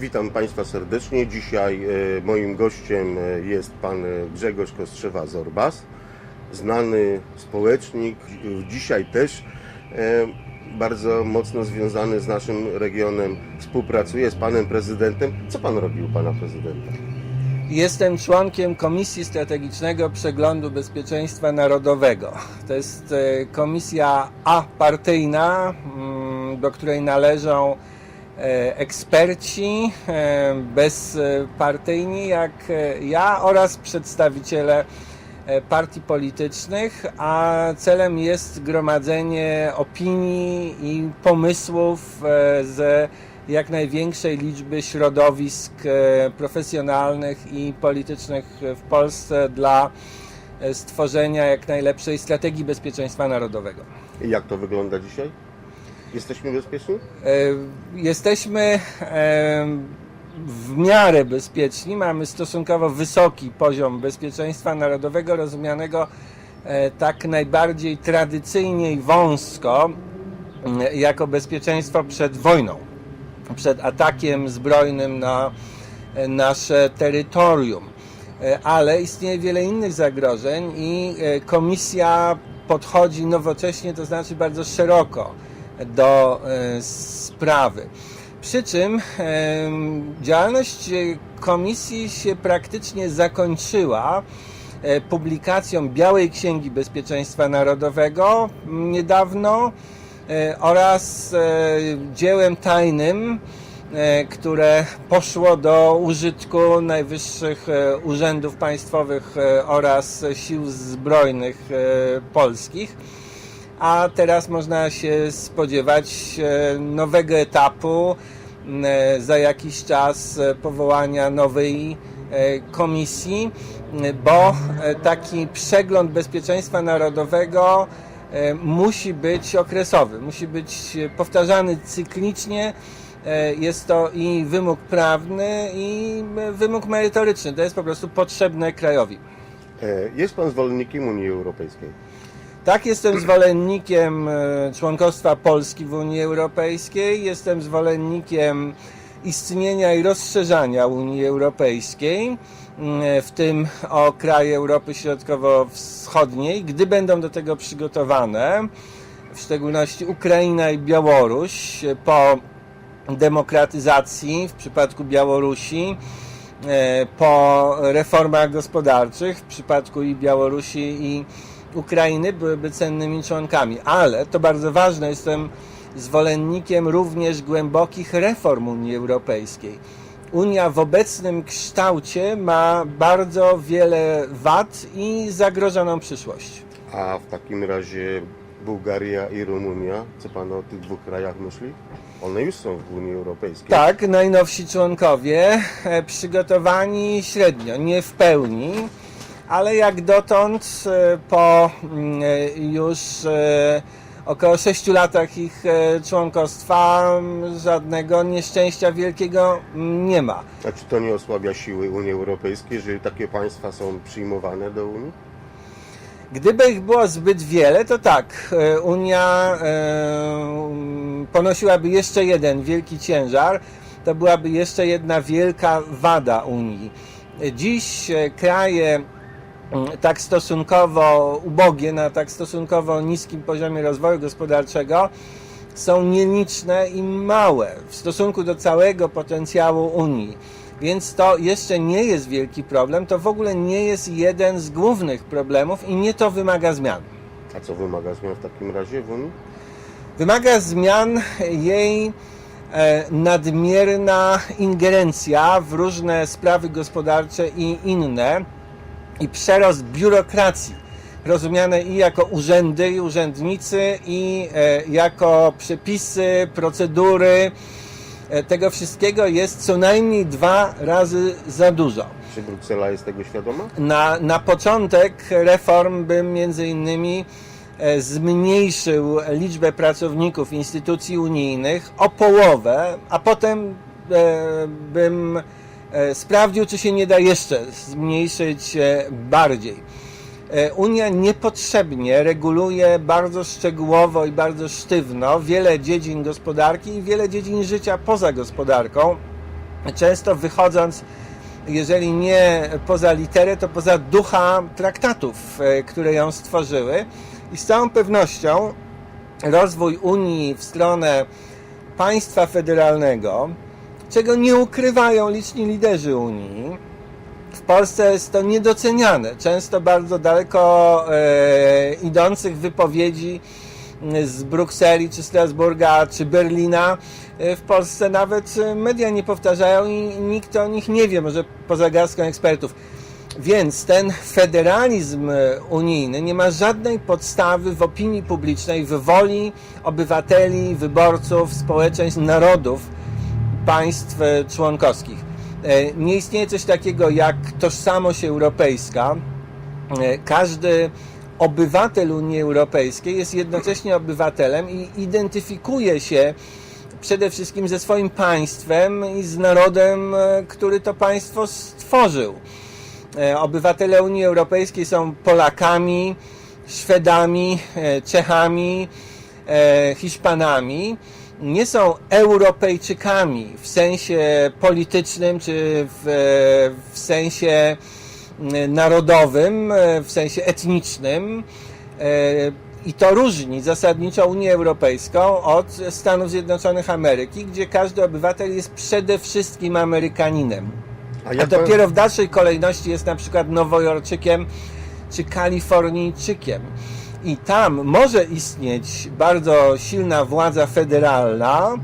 Witam Państwa serdecznie. Dzisiaj e, moim gościem e, jest pan e, Grzegorz Kostrzewa-Zorbas, znany społecznik, dzisiaj też bardzo mocno związany z naszym regionem, współpracuje z panem prezydentem. Co pan robił pana prezydenta? Jestem członkiem Komisji Strategicznego Przeglądu Bezpieczeństwa Narodowego. To jest komisja apartyjna, mm, do której należą eksperci e, bezpartyjni jak e, ja oraz przedstawiciele e, partii politycznych, a celem jest gromadzenie opinii i pomysłów e, ze jak największej liczby środowisk e, profesjonalnych i politycznych w Polsce dla e, stworzenia jak najlepszej strategii bezpieczeństwa narodowego. I jak to wygląda dzisiaj? Jesteśmy bezpieczni? E, Jesteśmy e, w miarę bezpieczni, mamy stosunkowo wysoki poziom bezpieczeństwa narodowego, rozumianego e, tak najbardziej tradycyjnie i wąsko m, jako bezpieczeństwo przed wojną, przed atakiem zbrojnym na nasze terytorium. Ale istnieje wiele innych zagrożeń i komisja podchodzi nowocześnie, to znaczy bardzo szeroko do e, sprawy. Przy czym em, działalność e, komisji się praktycznie zakończyła e, publikacją Białej Księgi Bezpieczeństwa Narodowego niedawno e, oraz e, dziełem tajnym, e, które poszło do użytku najwyższych e, urzędów państwowych e, oraz sił zbrojnych e, polskich a teraz można się spodziewać e, nowego etapu, e, za jakiś czas e, powołania nowej komisji, bo taki przegląd bezpieczeństwa narodowego musi być okresowy, musi być powtarzany cyklicznie. Jest to i wymóg prawny, i wymóg merytoryczny. To jest po prostu potrzebne krajowi. Jest pan zwolennikiem Unii Europejskiej. Tak, jestem zwolennikiem e, członkostwa Polski w Unii Europejskiej, jestem zwolennikiem istnienia i rozszerzania Unii Europejskiej, w tym o kraje Europy Środkowo-Wschodniej, gdy będą do tego przygotowane, w szczególności Ukraina i Białoruś po demokratyzacji w przypadku Białorusi, e, po reformach gospodarczych w przypadku i Białorusi i Ukrainy byłyby cennymi członkami. Ale to bardzo ważne, jestem zwolennikiem również głębokich reform Unii Europejskiej. Unia w obecnym kształcie ma bardzo wiele wad i zagrożoną przyszłość. A w takim razie Bułgaria i Rumunia, co pan o tych dwóch krajach myśli? One już są w Unii Europejskiej. Tak, najnowsi członkowie, e, przygotowani średnio, nie w pełni, ale jak dotąd e, po mm, e, już e, około 6 latach ich członkostwa żadnego nieszczęścia wielkiego nie ma. A czy to nie osłabia siły Unii Europejskiej, jeżeli takie państwa są przyjmowane do Unii? Gdyby ich było zbyt wiele, to tak, Unia ponosiłaby jeszcze jeden wielki ciężar, to byłaby jeszcze jedna wielka wada Unii. Dziś kraje tak stosunkowo ubogie, na tak stosunkowo niskim poziomie rozwoju gospodarczego są nieliczne i małe w stosunku do całego potencjału Unii. Więc to jeszcze nie jest wielki problem, to w ogóle nie jest jeden z głównych problemów i nie to wymaga zmian. A co wymaga zmian w takim razie w Unii? Wymaga zmian jej e, nadmierna ingerencja w różne sprawy gospodarcze i inne i przerost biurokracji, rozumiane i jako urzędy i urzędnicy, i e, jako przepisy, procedury. E, Tego wszystkiego jest co najmniej dwa razy za dużo. Czy Bruksela jest tego świadoma? Na, na początek reform bym między innymi e, zmniejszył liczbę pracowników instytucji unijnych o połowę, a potem bym sprawdził, czy się nie da jeszcze zmniejszyć e, bardziej. E, Unia niepotrzebnie reguluje bardzo szczegółowo i bardzo sztywno wiele dziedzin gospodarki i wiele dziedzin życia poza gospodarką często wychodząc, jeżeli nie poza literę, to poza ducha traktatów, e, które ją stworzyły. I z całą pewnością rozwój Unii w stronę państwa federalnego, czego nie ukrywają liczni liderzy Unii, w Polsce jest to niedoceniane. Często bardzo daleko e, idących wypowiedzi z Brukseli, czy Strasburga, czy Berlina e, w Polsce nawet e, media nie powtarzają i nikt o nich nie wie, może poza garstką ekspertów. Więc ten federalizm e, unijny nie ma żadnej podstawy w opinii publicznej, w woli obywateli, wyborców, społeczeństw, narodów państw e, członkowskich. E, Nie istnieje coś takiego jak tożsamość europejska. E, Każdy obywatel Unii Europejskiej jest jednocześnie obywatelem i identyfikuje się przede wszystkim ze swoim państwem i z narodem, który to państwo stworzył. Obywatele Unii Europejskiej są Polakami, Szwedami, Czechami, Hiszpanami. Nie są Europejczykami w sensie politycznym czy w, e, w sensie narodowym, e, w sensie etnicznym. E, I to różni zasadniczo Unię Europejską od Stanów Zjednoczonych Ameryki, gdzie każdy obywatel jest przede wszystkim Amerykaninem. A A jak pan, dopiero w dalszej kolejności jest na przykład Nowojorczykiem czy Kalifornijczykiem. I tam może istnieć bardzo silna władza federalna,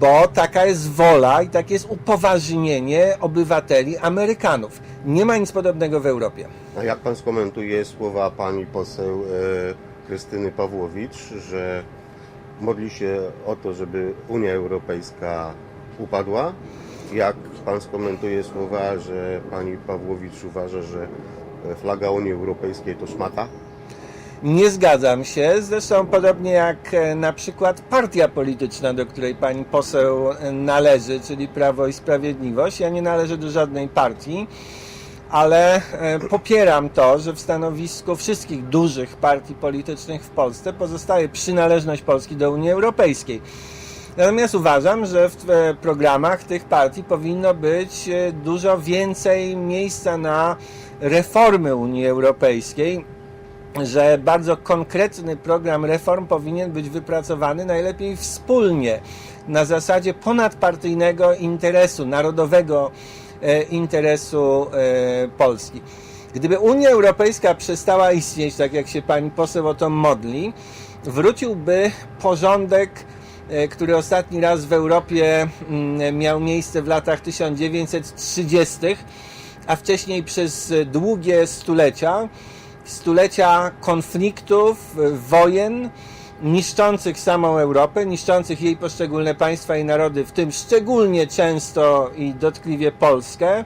bo taka jest wola i takie jest upoważnienie obywateli Amerykanów. Nie ma nic podobnego w Europie. a jak pan skomentuje słowa pani poseł e, Krystyny Pawłowicz, że modli się o to, żeby Unia Europejska upadła? Jak pan skomentuje słowa, że pani Pawłowicz uważa, że flaga Unii Europejskiej to szmata? Nie zgadzam się, zresztą podobnie jak e, na przykład partia polityczna, do której pani poseł e, należy, czyli Prawo i Sprawiedliwość. Ja nie należę do żadnej partii, ale e, popieram to, że w stanowisku wszystkich dużych partii politycznych w Polsce pozostaje przynależność Polski do Unii Europejskiej. Natomiast uważam, że w programach tych partii powinno być dużo więcej miejsca na reformy Unii Europejskiej, że bardzo konkretny program reform powinien być wypracowany najlepiej wspólnie, na zasadzie ponadpartyjnego interesu, narodowego e, interesu e, Polski. Gdyby Unia Europejska przestała istnieć, tak jak się pani poseł o to modli, wróciłby porządek, e, który ostatni raz w Europie mm, miał miejsce w latach 1930, a wcześniej przez długie stulecia stulecia konfliktów, wojen, niszczących samą Europę, niszczących jej poszczególne państwa i narody, w tym szczególnie często i dotkliwie Polskę.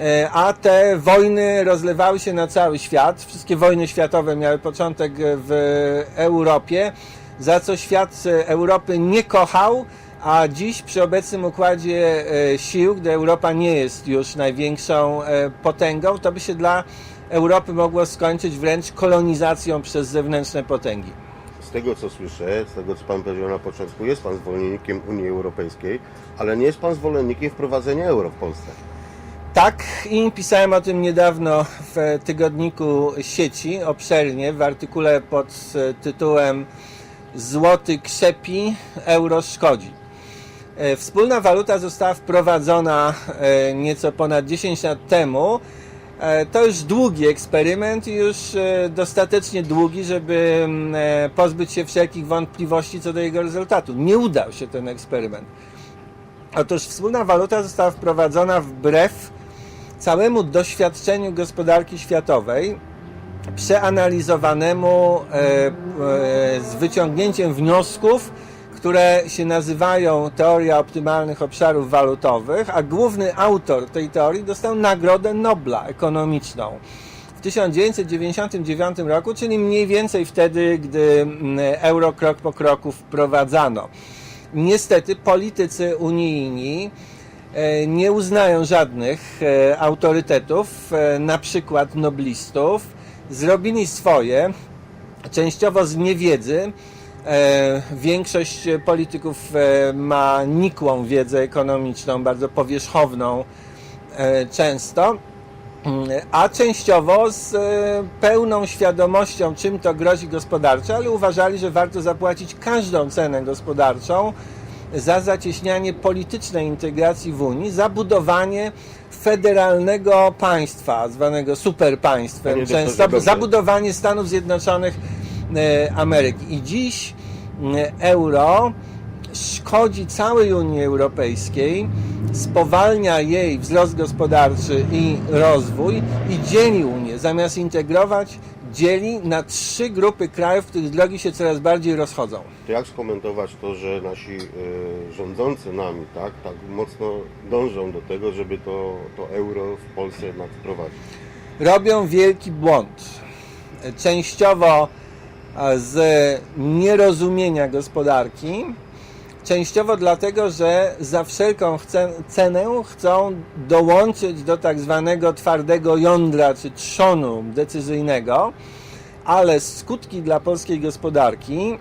E, A te wojny rozlewały się na cały świat. Wszystkie wojny światowe miały początek w Europie, za co świat Europy nie kochał, a dziś przy obecnym układzie e, sił, gdy Europa nie jest już największą e, potęgą, to by się dla Europy mogło skończyć wręcz kolonizacją przez zewnętrzne potęgi. Z tego co słyszę, z tego co pan powiedział na początku, jest pan zwolennikiem Unii Europejskiej, ale nie jest pan zwolennikiem wprowadzenia euro w Polsce. Tak, i pisałem o tym niedawno w tygodniku sieci obszernie w artykule pod e, tytułem Złoty krzepi, euro szkodzi. E, Wspólna waluta została wprowadzona e, nieco ponad 10 lat temu. E, To już długi eksperyment już e, dostatecznie długi, żeby mm, e, pozbyć się wszelkich wątpliwości co do jego rezultatu. Nie udał się ten eksperyment. Otóż wspólna waluta została wprowadzona wbrew całemu doświadczeniu gospodarki światowej, przeanalizowanemu z wyciągnięciem wniosków, które się nazywają teoria optymalnych obszarów walutowych, a główny autor tej teorii dostał Nagrodę Nobla ekonomiczną w 1999 roku, czyli mniej więcej wtedy, gdy mm, euro krok po kroku wprowadzano. Niestety politycy unijni e, nie uznają żadnych e, autorytetów, e, na przykład noblistów, zrobili swoje, częściowo z niewiedzy, większość polityków e, ma nikłą wiedzę ekonomiczną, bardzo powierzchowną e, często, Mm, a częściowo z e, pełną świadomością, czym to grozi gospodarczo, ale uważali, że warto zapłacić każdą cenę gospodarczą za zacieśnianie politycznej integracji w Unii, za budowanie federalnego państwa, zwanego superpaństwem, często dobrze. zabudowanie Stanów Zjednoczonych e, Ameryki. I dziś e, euro szkodzi całej Unii Europejskiej, spowalnia jej wzrost gospodarczy i rozwój i dzieli Unię. Zamiast integrować, dzieli na trzy grupy krajów, których drogi się coraz bardziej rozchodzą. To jak skomentować to, że nasi e, rządzący nami tak, tak mocno dążą do tego, żeby to, to euro w Polsce jednak wprowadzić? robią wielki błąd. Częściowo z nierozumienia gospodarki, częściowo dlatego, że za wszelką cenę chcą dołączyć do tak zwanego twardego jądra czy trzonu decyzyjnego, ale skutki dla polskiej gospodarki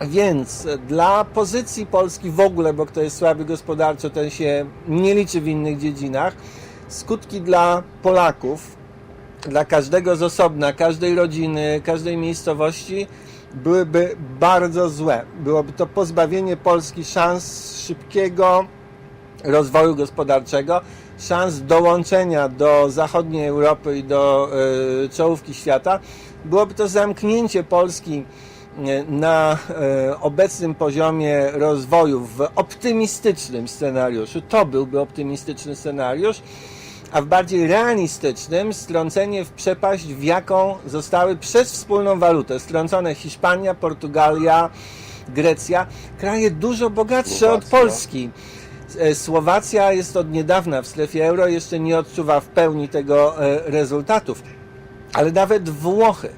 więc dla pozycji Polski w ogóle, bo kto jest słaby gospodarczo, ten się nie liczy w innych dziedzinach, skutki dla Polaków, dla każdego z osobna, każdej rodziny, każdej miejscowości byłyby bardzo złe. Byłoby to pozbawienie Polski szans szybkiego rozwoju gospodarczego, szans dołączenia do zachodniej Europy i do y, czołówki świata. Byłoby to zamknięcie Polski y, na y, obecnym poziomie rozwoju w optymistycznym scenariuszu. To byłby optymistyczny scenariusz a w bardziej realistycznym strącenie w przepaść, w jaką zostały przez wspólną walutę strącone Hiszpania, Portugalia, Grecja, kraje dużo bogatsze od Słowacja. Polski. E, Słowacja jest od niedawna w strefie euro, jeszcze nie odczuwa w pełni tego e, rezultatów, ale nawet Włochy,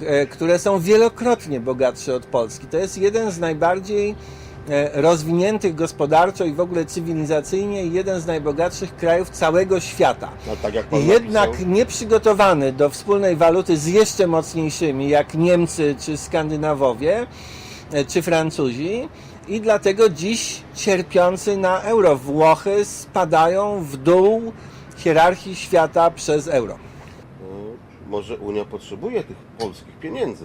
e, które są wielokrotnie bogatsze od Polski, to jest jeden z najbardziej rozwiniętych gospodarczo i w ogóle cywilizacyjnie jeden z najbogatszych krajów całego świata. A tak Jednak napisał, nieprzygotowany do wspólnej waluty z jeszcze mocniejszymi, jak Niemcy czy Skandynawowie, e, czy Francuzi. I dlatego dziś cierpiący na euro Włochy spadają w dół hierarchii świata przez euro. e, może Unia potrzebuje tych polskich pieniędzy.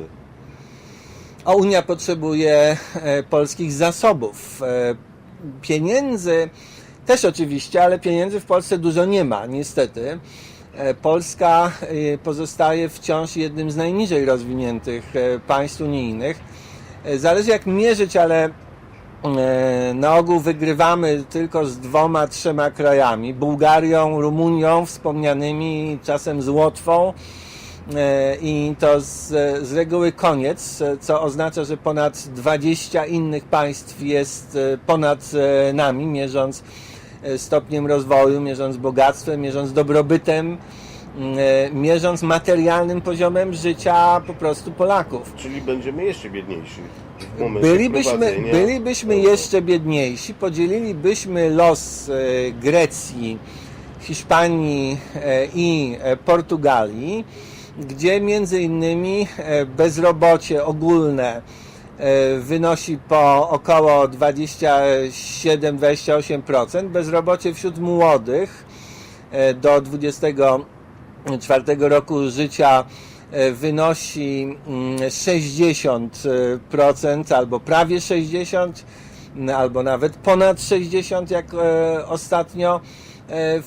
A Unia potrzebuje e, polskich zasobów. E, pieniędzy też oczywiście, ale pieniędzy w Polsce dużo nie ma, niestety. E, Polska pozostaje wciąż jednym z najniżej rozwiniętych państw unijnych. Zależy jak mierzyć, ale na ogół wygrywamy tylko z dwoma, trzema krajami. Bułgarią, Rumunią, wspomnianymi, czasem z Łotwą. E, I to z, z reguły koniec, e, co oznacza, że ponad 20 innych państw jest e, ponad e, nami, mierząc e, stopniem rozwoju, mierząc bogactwem, mierząc dobrobytem, m, e, mierząc materialnym poziomem życia po prostu Polaków. Czyli będziemy jeszcze biedniejsi Bylibyśmy, bylibyśmy jeszcze biedniejsi, podzielilibyśmy los e, Grecji, Hiszpanii e, i e, Portugalii, gdzie między innymi e, bezrobocie ogólne e, wynosi po około 27-28%, bezrobocie wśród młodych e, do 24 roku życia wynosi mm, 60% albo prawie 60%, m, albo nawet ponad 60% jak ostatnio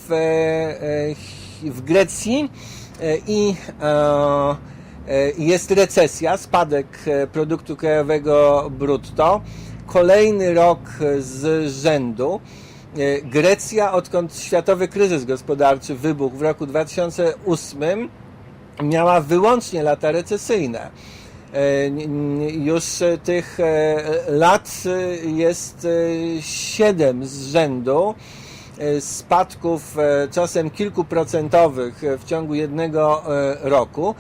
w, w Grecji i e, e, jest recesja, spadek e, produktu krajowego brutto. Kolejny rok z rzędu. E, Grecja, odkąd światowy kryzys gospodarczy wybuchł w roku 2008, miała wyłącznie lata recesyjne. E, Już e, tych e, lat e, jest e, siedem z rzędu e, spadków e, czasem kilkuprocentowych e, w ciągu jednego e, roku.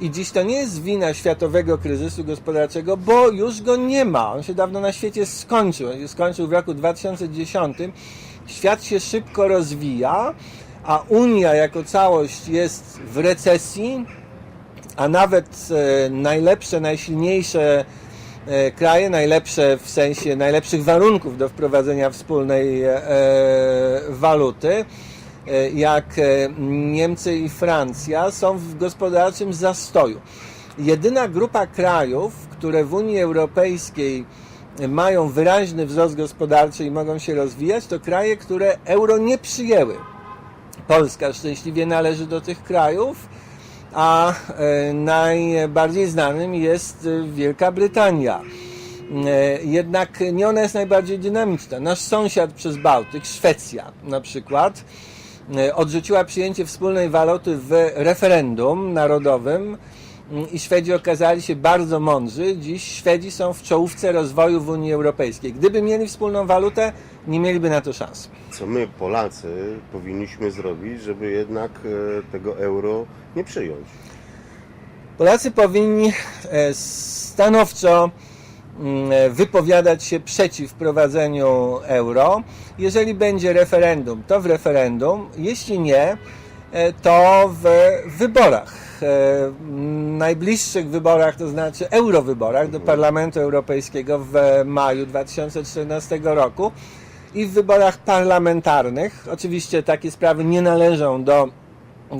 I dziś to nie jest wina światowego kryzysu gospodarczego, bo już go nie ma. On się dawno na świecie skończył. On się skończył w roku 2010. Świat się szybko rozwija, a Unia jako całość jest w recesji, a nawet e, najlepsze, najsilniejsze e, kraje, najlepsze w sensie najlepszych warunków do wprowadzenia wspólnej e, waluty, e, jak e, Niemcy i Francja, są w gospodarczym zastoju. Jedyna grupa krajów, które w Unii Europejskiej mają wyraźny wzrost gospodarczy i mogą się rozwijać, to kraje, które euro nie przyjęły. Polska szczęśliwie należy do tych krajów, a e, najbardziej znanym jest e, Wielka Brytania. E, Jednak nie ona jest najbardziej dynamiczna. Nasz sąsiad przez Bałtyk, Szwecja na przykład, odrzuciła przyjęcie wspólnej waluty w referendum narodowym mm, i Szwedzi okazali się bardzo mądrzy. Dziś Szwedzi są w czołówce rozwoju w Unii Europejskiej. Gdyby mieli wspólną walutę, nie mieliby na to szans. Co my, Polacy, powinniśmy zrobić, żeby jednak e, tego euro nie przyjąć? Polacy powinni e, stanowczo mm, e, wypowiadać się przeciw wprowadzeniu euro. Jeżeli będzie referendum, to w referendum. Jeśli nie, to w wyborach. Najbliższych wyborach, to znaczy eurowyborach do Parlamentu Europejskiego w maju 2014 roku i w wyborach parlamentarnych. Oczywiście takie sprawy nie należą do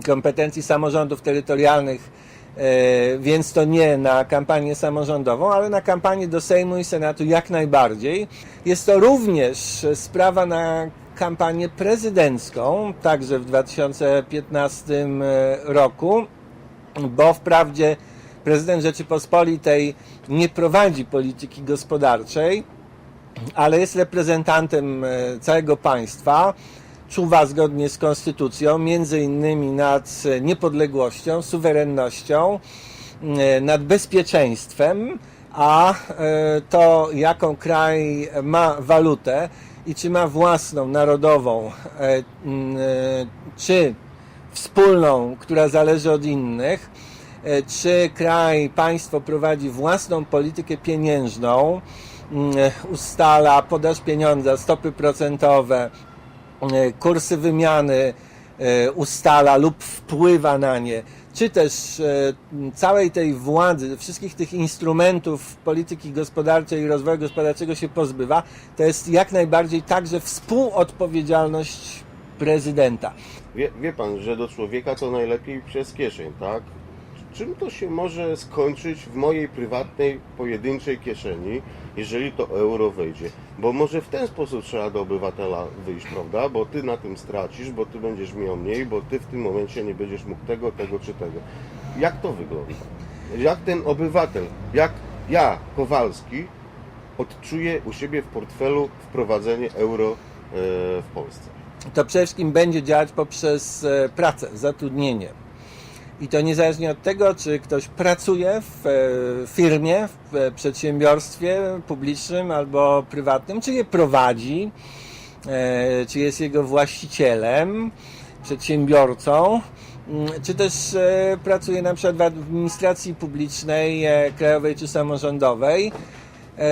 kompetencji samorządów terytorialnych, e, więc to nie na kampanię samorządową, ale na kampanię do Sejmu i Senatu jak najbardziej. Jest to również sprawa na kampanię prezydencką, także w 2015 roku, bo wprawdzie prezydent Rzeczypospolitej nie prowadzi polityki gospodarczej, ale jest reprezentantem e, całego państwa, czuwa zgodnie z konstytucją, między innymi nad e, niepodległością, suwerennością, e, nad bezpieczeństwem, a to jaką kraj ma walutę i czy ma własną, narodową, czy wspólną, która zależy od innych, czy kraj, państwo prowadzi własną politykę pieniężną, ustala podaż pieniądza, stopy procentowe, e, kursy wymiany e, ustala lub wpływa na nie, czy też e, całej tej władzy, wszystkich tych instrumentów polityki gospodarczej i rozwoju gospodarczego się pozbywa, to jest jak najbardziej także współodpowiedzialność prezydenta. Wie, wie pan, że do człowieka to najlepiej przez kieszeń, tak? Czym to się może skończyć w mojej prywatnej, pojedynczej kieszeni, jeżeli to euro wejdzie? Bo może w ten sposób trzeba do obywatela wyjść, prawda? Bo ty na tym stracisz, bo ty będziesz miał mniej, bo ty w tym momencie nie będziesz mógł tego, tego czy tego. Jak to wygląda? Jak ten obywatel, jak ja, Kowalski, odczuję u siebie w portfelu wprowadzenie euro e, w Polsce? to przede wszystkim będzie działać poprzez e, pracę, zatrudnienie. I to niezależnie od tego, czy ktoś pracuje w e, firmie, w e, przedsiębiorstwie publicznym albo prywatnym, czy je prowadzi, e, czy jest jego właścicielem, przedsiębiorcą, mm, czy też pracuje na przykład w administracji publicznej, krajowej czy samorządowej.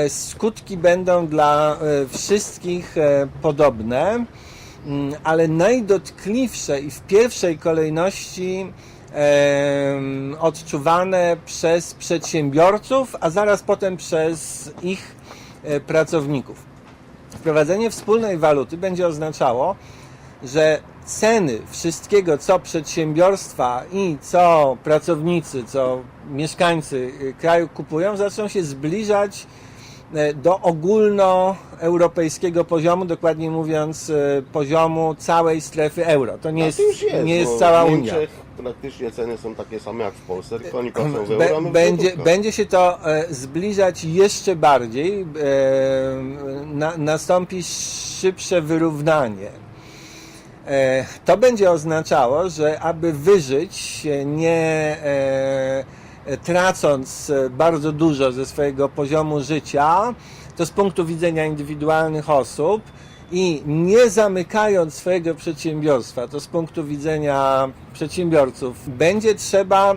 Skutki będą dla wszystkich podobne. Mm, ale najdotkliwsze i w pierwszej kolejności odczuwane przez przedsiębiorców, a zaraz potem przez ich e, pracowników. Wprowadzenie wspólnej waluty będzie oznaczało, że ceny wszystkiego, co przedsiębiorstwa i co pracownicy, co mieszkańcy y, kraju kupują, zaczną się zbliżać e, do ogólnoeuropejskiego poziomu, dokładnie mówiąc e, poziomu całej strefy euro. To nie A jest, to jest, nie jest cała Unia. Praktycznie ceny są takie same jak w Polsce, tylko oni płacą w euro, a my w będzie, złotówkach. będzie się to e, zbliżać jeszcze bardziej, e, na, nastąpi szybsze wyrównanie. E, to będzie oznaczało, że aby wyżyć, e, nie e, tracąc e, bardzo dużo ze swojego poziomu życia, to z punktu widzenia indywidualnych osób i nie zamykając swojego przedsiębiorstwa, to z punktu widzenia przedsiębiorców, będzie trzeba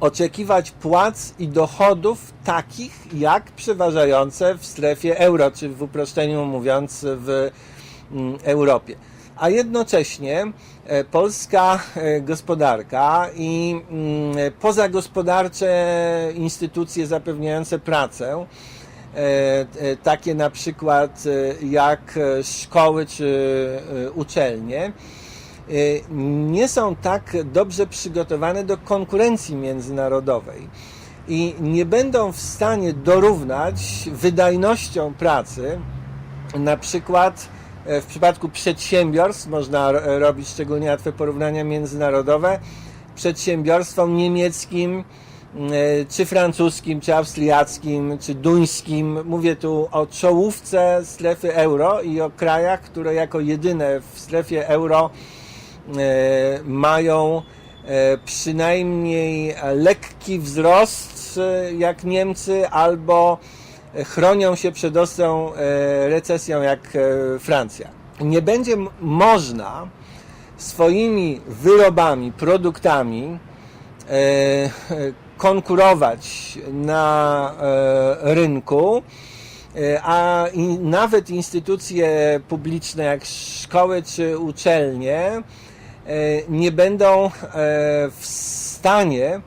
oczekiwać płac i dochodów takich jak przeważające w strefie euro, czy w uproszczeniu mówiąc w mm, Europie. a jednocześnie e, polska e, gospodarka i mm, e, pozagospodarcze instytucje zapewniające pracę, takie na przykład e, jak e, szkoły czy e, uczelnie, e, nie są tak dobrze przygotowane do konkurencji międzynarodowej i nie będą w stanie dorównać wydajnością pracy. Na przykład e, w przypadku przedsiębiorstw, można ro- robić szczególnie łatwe porównania międzynarodowe, przedsiębiorstwom niemieckim, e, czy francuskim, czy austriackim, czy duńskim. Mówię tu o czołówce strefy euro i o krajach, które jako jedyne w strefie euro e, mają e, przynajmniej lekki wzrost e, jak Niemcy albo chronią się przed ostrą e, recesją jak e, Francja. Nie będzie można swoimi wyrobami, produktami e, e, konkurować na e, rynku, e, a nawet instytucje publiczne jak szkoły czy uczelnie e, nie będą w stanie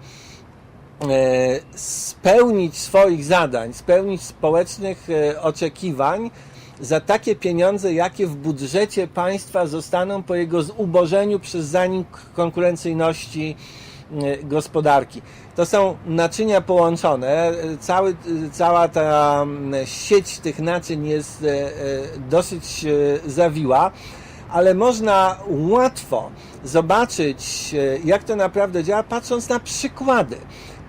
spełnić swoich zadań, spełnić społecznych oczekiwań za takie pieniądze, jakie w budżecie państwa zostaną po jego zubożeniu przez zanik konkurencyjności gospodarki. To są naczynia połączone. Cały, cała ta mm, sieć tych naczyń jest e, e, dosyć e, zawiła ale można łatwo zobaczyć, jak to naprawdę działa, patrząc na przykłady.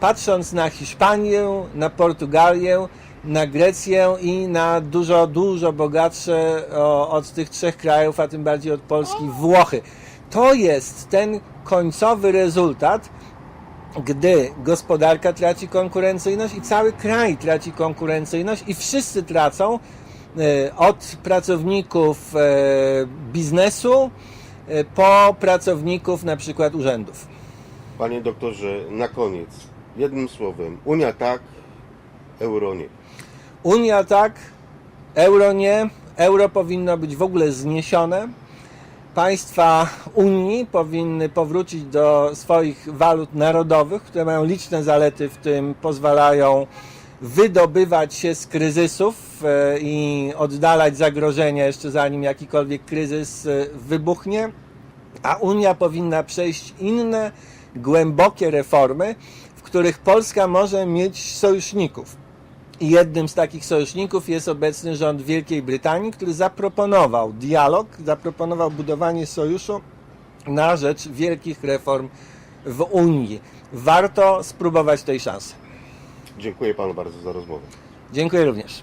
Patrząc na Hiszpanię, na Portugalię, na Grecję i na dużo, dużo bogatsze od tych trzech krajów, a tym bardziej od Polski, Włochy. To jest ten końcowy rezultat, gdy gospodarka traci konkurencyjność i cały kraj traci konkurencyjność i wszyscy tracą e, od pracowników e, biznesu e, po pracowników na przykład urzędów. Panie doktorze, na koniec, jednym słowem, Unia tak, euro nie. Unia tak, euro nie, euro powinno być w ogóle zniesione. Państwa Unii powinny powrócić do swoich walut narodowych, które mają liczne zalety, w tym pozwalają wydobywać się z kryzysów e, i oddalać zagrożenia jeszcze zanim jakikolwiek kryzys e, wybuchnie. A Unia powinna przejść inne, głębokie reformy, w których Polska może mieć sojuszników. Jednym z takich sojuszników jest obecny rząd Wielkiej Brytanii, który zaproponował dialog, zaproponował budowanie sojuszu na rzecz wielkich reform w Unii. Warto spróbować tej szansy. Dziękuję panu bardzo za rozmowę. Dziękuję również.